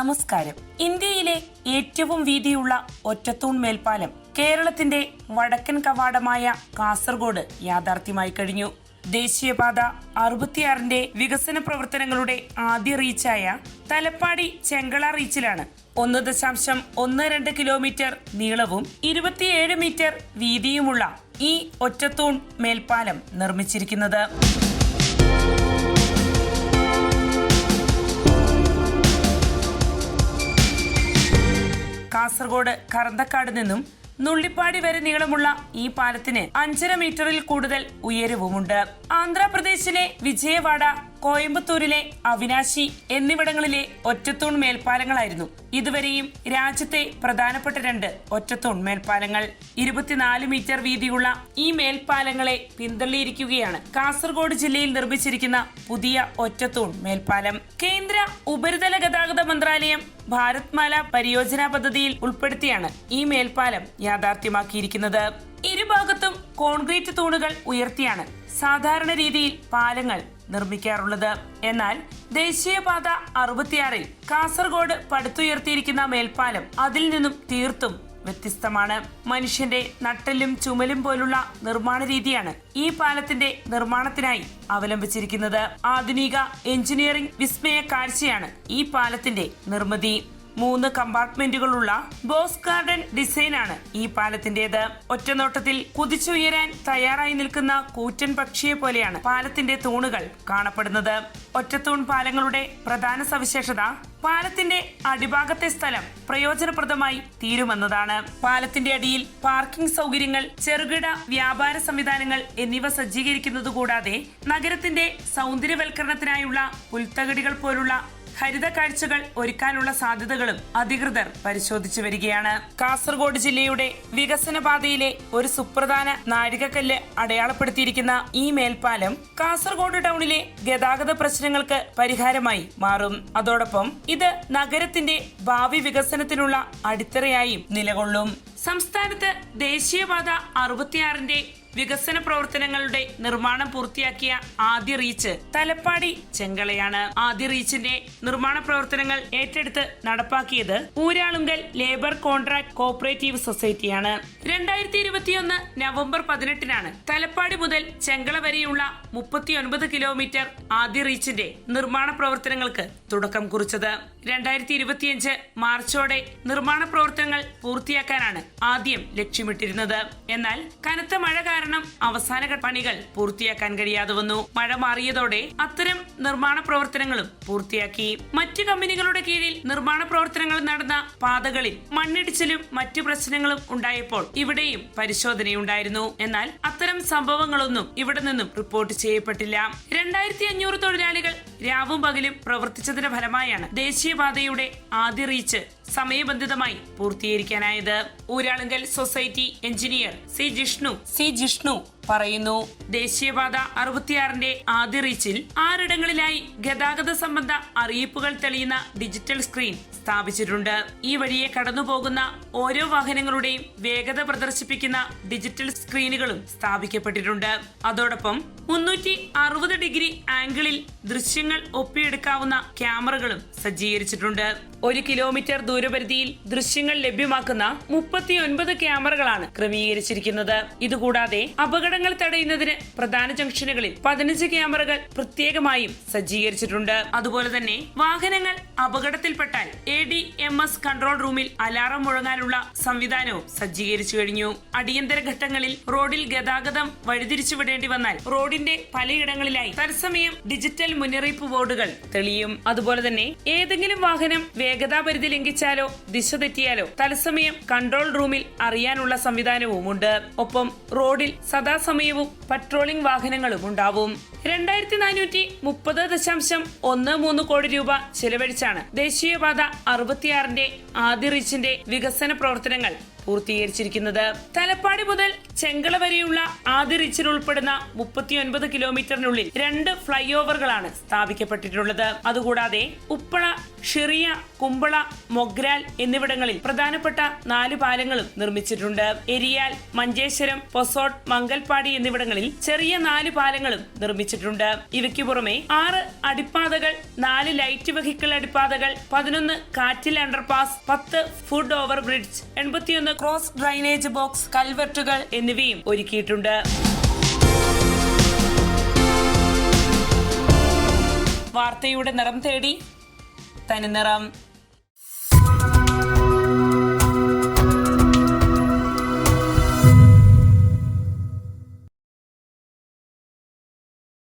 നമസ്കാരം. ഇന്ത്യയിലെ ഏറ്റവും വീതിയുള്ള ഒറ്റത്തൂൺ മേൽപ്പാലം കേരളത്തിന്റെ വടക്കൻ കവാടമായ കാസർഗോഡ് യാഥാർത്ഥ്യമായി കഴിഞ്ഞു. ദേശീയപാത അറുപത്തിയാറിന്റെ വികസന പ്രവർത്തനങ്ങളുടെ ആദ്യ റീച്ചായ തലപ്പാടി ചെങ്കള റീച്ചിലാണ് ഒന്ന് ദശാംശം ഒന്ന് രണ്ട് കിലോമീറ്റർ നീളവും ഇരുപത്തിയേഴ് മീറ്റർ വീതിയുമുള്ള ഈ ഒറ്റത്തൂൺ മേൽപ്പാലം നിർമ്മിച്ചിരിക്കുന്നത്. കാസർഗോഡ് കറന്തക്കാട് നിന്നും നുള്ളിപ്പാടി വരെ നീളമുള്ള ഈ പാലത്തിന് അഞ്ചര മീറ്ററിൽ കൂടുതൽ ഉയരവുമുണ്ട്. ആന്ധ്രാപ്രദേശിലെ വിജയവാഡ കോയമ്പത്തൂരിലെ അവിനാശി എന്നിവിടങ്ങളിലെ ഒറ്റത്തൂൺ മേൽപ്പാലങ്ങളായിരുന്നു. ഇതുവരെയും രാജ്യത്തെ പ്രധാനപ്പെട്ട രണ്ട് ഒറ്റത്തൂൺ മേൽപ്പാലങ്ങൾ. ഇരുപത്തിനാല് മീറ്റർ വീതിയുള്ള ഈ മേൽപ്പാലങ്ങളെ പിന്തള്ളിയിരിക്കുകയാണ് കാസർഗോഡ് ജില്ലയിൽ നിർമ്മിച്ചിരിക്കുന്ന പുതിയ ഒറ്റത്തൂൺ മേൽപ്പാലം. കേന്ദ്ര ഉപരിതല ഗതാഗത മന്ത്രാലയം ഭാരത്മാല പരിയോജന പദ്ധതിയിൽ ഉൾപ്പെടുത്തിയാണ് ഈ മേൽപ്പാലം യാഥാർത്ഥ്യമാക്കിയിരിക്കുന്നത്. ഇരുഭാഗത്തും കോൺക്രീറ്റ് തൂണുകൾ ഉയർത്തിയാണ് സാധാരണ രീതിയിൽ പാലങ്ങൾ നിർമ്മിക്കാറുള്ളത്. എന്നാൽ ദേശീയപാത അറുപത്തിയാറിൽ കാസർഗോഡ് പടുത്തുയർത്തിയിരിക്കുന്ന മേൽപ്പാലം അതിൽ നിന്നും തീർത്തും വ്യത്യസ്തമാണ്. മനുഷ്യന്റെ നട്ടലും ചുമലും പോലുള്ള നിർമ്മാണ രീതിയാണ് ഈ പാലത്തിന്റെ നിർമ്മാണത്തിനായി അവലംബിച്ചിരിക്കുന്നത്. ആധുനിക എഞ്ചിനീയറിംഗ് വിസ്മയ കാഴ്ചയാണ് ഈ പാലത്തിന്റെ നിർമ്മിതി. മൂന്ന് കമ്പാർട്ട്മെന്റുകളുള്ള ബോസ് ഗാർഡൻ ഡിസൈനാണ് ഈ പാലത്തിന്റേത്. ഒറ്റനോട്ടത്തിൽ കുതിച്ചുയരാൻ തയ്യാറായി നിൽക്കുന്ന കൂറ്റൻ പക്ഷിയെ പോലെയാണ് പാലത്തിന്റെ തൂണുകൾ കാണപ്പെടുന്നത്. ഒറ്റത്തൂൺ പാലങ്ങളുടെ പ്രധാന സവിശേഷത പാലത്തിന്റെ അടിഭാഗത്തെ സ്ഥലം പ്രയോജനപ്രദമായി തീരുമെന്നതാണ്. പാലത്തിന്റെ അടിയിൽ പാർക്കിംഗ് സൗകര്യങ്ങൾ ചെറുകിട വ്യാപാര സംവിധാനങ്ങൾ എന്നിവ സജ്ജീകരിക്കുന്നത് കൂടാതെ നഗരത്തിന്റെ സൗന്ദര്യവൽക്കരണത്തിനായുള്ള പുൽത്തകടികൾ പോലുള്ള ഹരിത കാഴ്ചകൾ ഒരുക്കാനുള്ള സാധ്യതകളും അധികൃതർ പരിശോധിച്ചു വരികയാണ്. കാസർഗോഡ് ജില്ലയുടെ വികസന പാതയിലെ ഒരു സുപ്രധാന നാഴികക്കല്ല് അടയാളപ്പെടുത്തിയിരിക്കുന്ന ഈ മേൽപ്പാലം കാസർഗോഡ് ടൗണിലെ ഗതാഗത പ്രശ്നങ്ങൾക്ക് പരിഹാരമായി മാറും. അതോടൊപ്പം ഇത് നഗരത്തിന്റെ ഭാവി വികസനത്തിനുള്ള അടിത്തറയായും നിലകൊള്ളും. സംസ്ഥാനത്ത് ദേശീയപാത അറുപത്തിയാറിന്റെ വികസന പ്രവർത്തനങ്ങളുടെ നിർമ്മാണം പൂർത്തിയാക്കിയ ആദ്യ റീച്ച് തലപ്പാടി ചെങ്കളയാണ്. ആദ്യ റീച്ചിന്റെ നിർമ്മാണ പ്രവർത്തനങ്ങൾ ഏറ്റെടുത്ത് നടപ്പാക്കിയത് ഊരാളുങ്കൽ ലേബർ കോൺട്രാക്ട് കോപ്പറേറ്റീവ് സൊസൈറ്റിയാണ്. രണ്ടായിരത്തി ഇരുപത്തിയൊന്ന് നവംബർ പതിനെട്ടിനാണ് തലപ്പാടി മുതൽ ചെങ്കള വരെയുള്ള മുപ്പത്തിയൊൻപത് കിലോമീറ്റർ ആദ്യ റീച്ചിന്റെ നിർമ്മാണ പ്രവർത്തനങ്ങൾക്ക് തുടക്കം കുറിച്ചത്. രണ്ടായിരത്തി ഇരുപത്തിയഞ്ച് മാർച്ചോടെ നിർമ്മാണ പ്രവർത്തനങ്ങൾ പൂർത്തിയാക്കാനാണ് ആദ്യം ലക്ഷ്യമിട്ടിരുന്നത്. എന്നാൽ കനത്ത മഴ കാരണം അവസാന പണികൾ പൂർത്തിയാക്കാൻ കഴിയാതെ വന്നു. മഴ മാറിയതോടെ അത്തരം നിർമ്മാണ പ്രവർത്തനങ്ങളും പൂർത്തിയാക്കി. മറ്റു കമ്പനികളുടെ കീഴിൽ നിർമ്മാണ പ്രവർത്തനങ്ങൾ നടന്ന പാതകളിൽ മണ്ണിടിച്ചിലും മറ്റു പ്രശ്നങ്ങളും ഉണ്ടായപ്പോൾ ഇവിടെയും പരിശോധനയുണ്ടായിരുന്നു. എന്നാൽ അത്തരം സംഭവങ്ങളൊന്നും ഇവിടെ നിന്നും റിപ്പോർട്ട് ചെയ്യപ്പെട്ടില്ല. രണ്ടായിരത്തി അഞ്ഞൂറ് തൊഴിലാളികൾ രാവും പകലും പ്രവർത്തിച്ചതിന്റെ ഫലമായാണ് ദേശീയപാതയുടെ ആദ്യ റീച്ച് സമയബന്ധിതമായി പൂർത്തീകരിക്കാനായത് Uralungal society engineer C Jishnu. C Jishnu പറയുന്നു. ദേശീയപാത അറുപത്തിയാറിന്റെ ആദ്യ റീച്ചിൽ ആറിടങ്ങളിലായി ഗതാഗത സംബന്ധ അറിയിപ്പുകൾ തെളിയുന്ന ഡിജിറ്റൽ സ്ക്രീൻ സ്ഥാപിച്ചിട്ടുണ്ട്. ഈ വഴിയെ കടന്നുപോകുന്ന ഓരോ വാഹനങ്ങളുടെയും വേഗത പ്രദർശിപ്പിക്കുന്ന ഡിജിറ്റൽ സ്ക്രീനുകളും സ്ഥാപിക്കപ്പെട്ടിട്ടുണ്ട്. അതോടൊപ്പം മുന്നൂറ്റി അറുപത് ഡിഗ്രി ആംഗിളിൽ ദൃശ്യങ്ങൾ ഒപ്പിയെടുക്കാവുന്ന ക്യാമറകളും സജ്ജീകരിച്ചിട്ടുണ്ട്. ഒരു കിലോമീറ്റർ ദൂരപരിധിയിൽ ദൃശ്യങ്ങൾ ലഭ്യമാക്കുന്ന മുപ്പത്തിയൊൻപത് ക്യാമറകളാണ് ക്രമീകരിച്ചിരിക്കുന്നത്. ഇതുകൂടാതെ അപകടങ്ങൾ തടയുന്നതിന് പ്രധാന ജംഗ്ഷനുകളിൽ പതിനഞ്ച് ക്യാമറകൾ പ്രത്യേകമായും സജ്ജീകരിച്ചിട്ടുണ്ട്. അതുപോലെ തന്നെ വാഹനങ്ങൾ അപകടത്തിൽപ്പെട്ടാൽ A D M S control റൂമിൽ അലാറം മുഴങ്ങാനുള്ള സംവിധാനവും സജ്ജീകരിച്ചു കഴിഞ്ഞു. അടിയന്തര ഘട്ടങ്ങളിൽ റോഡിൽ ഗതാഗതം വഴിതിരിച്ചു വിടേണ്ടി വന്നാൽ റോഡിന്റെ പലയിടങ്ങളിലായി തത്സമയം ഡിജിറ്റൽ മുന്നറിയിപ്പ് ബോർഡുകൾ തെളിയും. അതുപോലെ തന്നെ ഏതെങ്കിലും വാഹനം വേഗതാ പരിധി ലംഘിച്ചാലോ ദിശ തെറ്റിയാലോ തത്സമയം കൺട്രോൾ റൂമിൽ അറിയാനുള്ള സംവിധാനവും ഉണ്ട് ഒപ്പം റോഡിൽ സദാസമയവും പട്രോളിംഗ് വാഹനങ്ങളും ഉണ്ടാവും. രണ്ടായിരത്തി നാനൂറ്റി മുപ്പത് ദശാംശം ഒന്ന് മൂന്ന് കോടി രൂപ ചെലവഴിച്ചാണ് ദേശീയപാത അറുപത്തിയാറിന്റെ ആദ്യ റീച്ചിന്റെ വികസന പ്രവർത്തനങ്ങൾ പൂർത്തീകരിച്ചിരിക്കുന്നത്. തലപ്പാടി മുതൽ ചെങ്കള വരെയുള്ള ആദ്യ റിച്ചിൽ ഉൾപ്പെടുന്ന മുപ്പത്തിയൊൻപത് കിലോമീറ്ററിനുള്ളിൽ രണ്ട് ഫ്ലൈ ഓവറുകളാണ് സ്ഥാപിക്കപ്പെട്ടിട്ടുള്ളത്. അതുകൂടാതെ ഉപ്പള ഷിറിയ കുമ്പള മൊഗ്രാൽ എന്നിവിടങ്ങളിൽ പ്രധാനപ്പെട്ട നാല് പാലങ്ങളും നിർമ്മിച്ചിട്ടുണ്ട്. എരിയാൽ മഞ്ചേശ്വരം പൊസോട്ട് മംഗൽപാടി എന്നിവിടങ്ങളിൽ ചെറിയ നാല് പാലങ്ങളും നിർമ്മിച്ചിട്ടുണ്ട്. ഇവയ്ക്ക് പുറമെ ആറ് അടിപ്പാതകൾ നാല് ലൈറ്റ് വെഹിക്കിൾ അടിപ്പാതകൾ പതിനൊന്ന് കാറ്റിൽ അണ്ടർപാസ് പത്ത് ഫുഡ് ഓവർ ബ്രിഡ്ജ് എൺപത്തിയൊന്ന് ക്രോസ് ഡ്രൈനേജ് ബോക്സ് കൽവെർട്ടുകൾ എന്നിവയും ഒരുക്കിയിട്ടുണ്ട്. വാർത്തയുടെ നിറം തേടി തനിനിറം.